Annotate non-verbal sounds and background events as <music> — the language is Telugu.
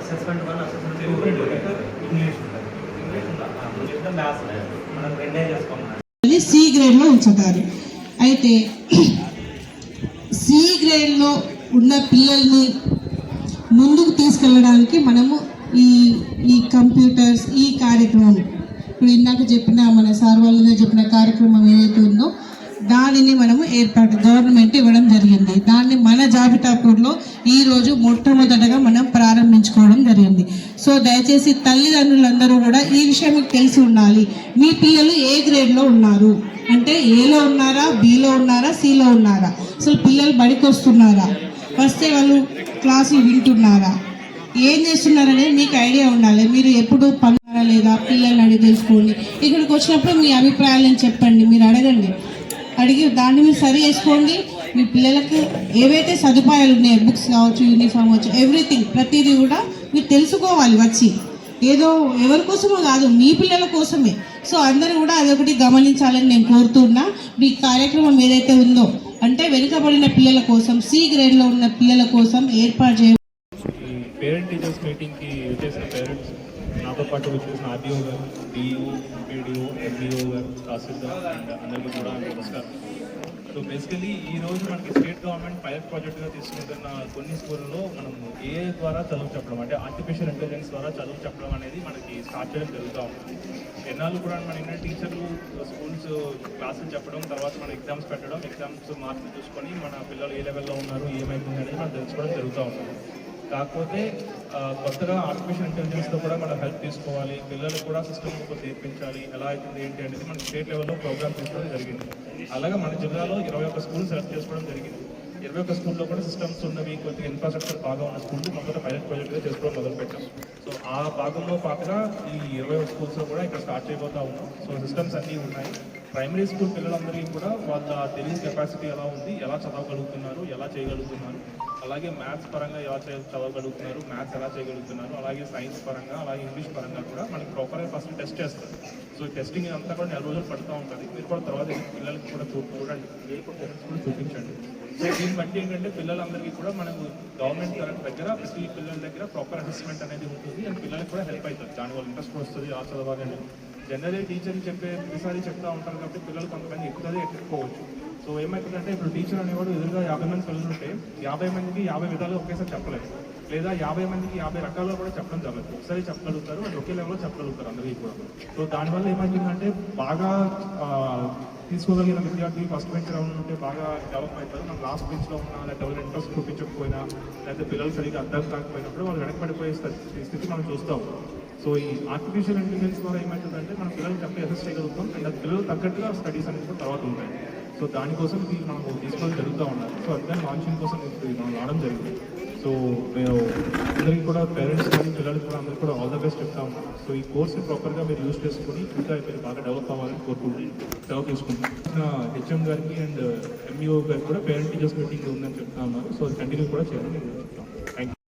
అసెస్మెంట్ వన్ అసెస్మెంట్ ఇంగ్లీష్ ఉంటుంది ఇంగ్లీష్ మ్యాథ్స్ మనం రెండే చేసుకోమన్నాడు అది సి గ్రేడ్లో ఉంచుతారు. అయితే <clears throat> సి గ్రేడ్లో ఉన్న పిల్లల్ని ముందుకు తీసుకెళ్ళడానికి మనము ఈ ఈ కంప్యూటర్స్ ఈ కార్యక్రమం ఇప్పుడు ఇందాక చెప్పిన మన సార్ వాళ్ళగా చెప్పిన కార్యక్రమం ఏదైతే ఉందో దానిని మనము ఏర్పాటు గవర్నమెంట్ ఇవ్వడం జరిగింది. దాన్ని మన జాబితాపూర్లో ఈరోజు మొట్టమొదటగా మనం ప్రారంభించుకోవడం జరిగింది. సో దయచేసి తల్లిదండ్రులందరూ కూడా ఈ విషయం మీకు తెలిసి ఉండాలి. మీ పిల్లలు ఏ గ్రేడ్లో ఉన్నారు? అంటే ఏలో ఉన్నారా బీలో ఉన్నారా సిలో ఉన్నారా? అసలు పిల్లలు బడికి వస్తున్నారా వస్తే వాళ్ళు క్లాసులు వింటున్నారా? ఏం చేస్తున్నారనేది మీకు ఐడియా ఉండాలి. మీరు ఎప్పుడు పన్నారా లేదా పిల్లల్ని అడిగి తెలుసుకోండి. ఇక్కడికి వచ్చినప్పుడు మీ అభిప్రాయాలను చెప్పండి. మీరు అడగండి. అడిగి దాన్ని మీరు సరి చేసుకోండి. మీ పిల్లలకు ఏవైతే సదుపాయాలు ఉన్నాయో బుక్స్ కావచ్చు యూనిఫామ్ కావచ్చు ఎవ్రీథింగ్ ప్రతిదీ కూడా మీరు తెలుసుకోవాలి వచ్చి. ఏదో ఎవరి కోసమో కాదు మీ పిల్లల కోసమే. సో అందరూ కూడా అదొకటి గమనించాలని నేను కోరుతున్నా. మీ కార్యక్రమం ఏదైతే ఉందో అంటే వెనుకబడిన పిల్లల కోసం సి గ్రేడ్లో ఉన్న పిల్లల కోసం ఏర్పాటు చేయ పేరెంట్ టీచర్స్ మీటింగ్కి వచ్చేసిన పేరెంట్స్ నాతో పాటు వచ్చేసిన ఆర్డీఓ గారు డిఓ పీడిఓ ఎంఈఓ గారు తహసీల్దార్ అండ్ అందరికీ కూడా నమస్కారం. సో బేసికలీ ఈ రోజు మనకి స్టేట్ గవర్నమెంట్ పైలట్ ప్రాజెక్ట్గా తీసుకుంటున్న కొన్ని స్కూల్లో మనం ఏ ద్వారా చదువు చెప్పడం అంటే ఆర్టిఫిషియల్ ఇంటెలిజెన్స్ ద్వారా చదువు చెప్పడం అనేది మనకి స్టార్ట్ చేయడం జరుగుతూ ఉంటుంది ఎన్నాళ్ళు కూడా మన ఏంటంటే టీచర్లు స్కూల్స్ క్లాసులు చెప్పడం తర్వాత మన ఎగ్జామ్స్ పెట్టడం ఎగ్జామ్స్ మార్కులు చూసుకొని మన పిల్లలు ఏ లెవెల్లో ఉన్నారు ఏమైతుంది అనేది మనం తెలుసుకోవడం జరుగుతూ ఉంటుంది కాకపోతే కొత్తగా ఆర్టిఫిషియల్ ఇంటెలిజెన్స్తో కూడా మనం హెల్ప్ తీసుకోవాలి పిల్లలు కూడా సిస్టమ్ నేర్పించాలి ఎలా అవుతుంది ఏంటి అనేది మనం స్టేట్ లెవెల్లో ప్రోగ్రామ్ తీసుకోవడం జరిగింది. అలాగే మన జిల్లాలో ఇరవై ఒక్క స్కూల్ సెలెక్ట్ చేసుకోవడం జరిగింది. ఇరవై ఒక్క స్కూల్లో కూడా సిస్టమ్స్ ఉన్నవి కొద్దిగా ఇన్ఫ్రాస్ట్రక్చర్ బాగా ఉన్న స్కూల్ మొదట పైలట్ ప్రాజెక్ట్గా చేసుకోవడం మొదలుపెట్టాం. సో ఆ భాగంలో పాటుగా ఈ ఇరవై ఒక్క స్కూల్స్లో కూడా ఇక్కడ స్టార్ట్ చేయబోతా ఉన్నాం. సో సిస్టమ్స్ అన్నీ ఉన్నాయి. ప్రైమరీ స్కూల్ పిల్లలందరికీ కూడా వాళ్ళ తెలియని కెపాసిటీ ఎలా ఉంది ఎలా చదవగలుగుతున్నారు ఎలా చేయగలుగుతున్నారు అలాగే మ్యాథ్స్ పరంగా ఎలా చే చదవగలుగుతున్నారు మ్యాథ్స్ ఎలా చేయగలుగుతున్నారు అలాగే సైన్స్ పరంగా అలాగే ఇంగ్లీష్ పరంగా కూడా మనకి ప్రాపర్గా ఫస్ట్ టెస్ట్ చేస్తారు. సో టెస్టింగ్ అంతా కూడా నెల రోజులు పడుతూ ఉంటుంది. మీరు కూడా తర్వాత పిల్లలకి కూడా చూడండి. ఏ కూడా కూడా చూపించండి. సో దీన్ని బట్టి ఏంటంటే పిల్లలందరికీ కూడా మనకు గవర్నమెంట్ తరఫు దగ్గర ప్రతి పిల్లల దగ్గర ప్రాపర్ అసెస్మెంట్ అనేది ఉంటుంది. అండ్ పిల్లలకి కూడా హెల్ప్ అవుతుంది. దానివల్ల ఇంట్రెస్ట్ వస్తుంది ఆ చదవాలని జనరల్ టీచర్ని చెప్పే ప్రతిసారి చెప్తా ఉంటారు కాబట్టి పిల్లలు కొంతమంది ఎక్కువదే ఎక్కకపోవచ్చు సో ఏమవుతుందంటే ఇప్పుడు టీచర్ అనేవాడు ఎదురుగా యాభై మంది పిల్లలు ఉంటే యాభై మందికి యాభై విధాలుగా ఒకేసారి చెప్పలేదు లేదా యాభై మందికి యాభై రకాలుగా కూడా చెప్పడం జరగదు. ఒకసారి చెప్పగలుగుతారు అది ఒకే లెవెల్లో చెప్పగలుగుతారు అందరికీ కూడా సో దానివల్ల ఏమవుతుందంటే బాగా తీసుకోగలిగిన విద్యార్థి ఫస్ట్ బెంచ్ రౌండ్ ఉంటే బాగా డెవలప్ అవుతారు. మనం లాస్ట్ బెంచ్లో ఉన్నా లేదా ఎవరు ఇంట్రెస్ట్ చూపించకపోయినా లేకపోతే పిల్లలు సరిగ్గా అర్థం కాకపోయినప్పుడు వాళ్ళు వెనకబడిపోయే స్థితి స్థితి మనం చూస్తాం. సో ఈ ఆర్టిఫిషియల్ ఇంటెలిజెన్స్ ద్వారా ఏమవుతుందంటే మనం పిల్లలకి చెప్పి అసెస్ చేయగలుగుతాం. అండ్ అది పిల్లలు తగ్గట్టుగా స్టడీస్ అనేది కూడా తర్వాత ఉంటాయి. సో దానికోసం ఇది మనం తీసుకోవడం జరుగుతూ ఉన్నారు సో అందుకని లాంచింగ్ కోసం ఇది మనం రావడం జరిగింది. సో మేము అందరికీ కూడా పేరెంట్స్ కానీ పిల్లలకి కూడా అందరికీ కూడా ఆల్ ద బెస్ట్ చెప్తా ఉన్నాం. సో ఈ కోర్స్ని ప్రాపర్గా మీరు యూజ్ చేసుకుని ఇంకా మీరు బాగా డెవలప్ అవ్వాలని కోరుకుంటున్నాను డెవలప్ తీసుకుంటున్నాను హెచ్ఎం గారికి అండ్ ఎంఈఓ గారికి కూడా పేరెంట్ టీచర్స్ మీటింగ్ ఉందని చెప్తా ఉన్నారు. సో కంటిన్యూ కూడా చేయాలని నేను చెప్తాను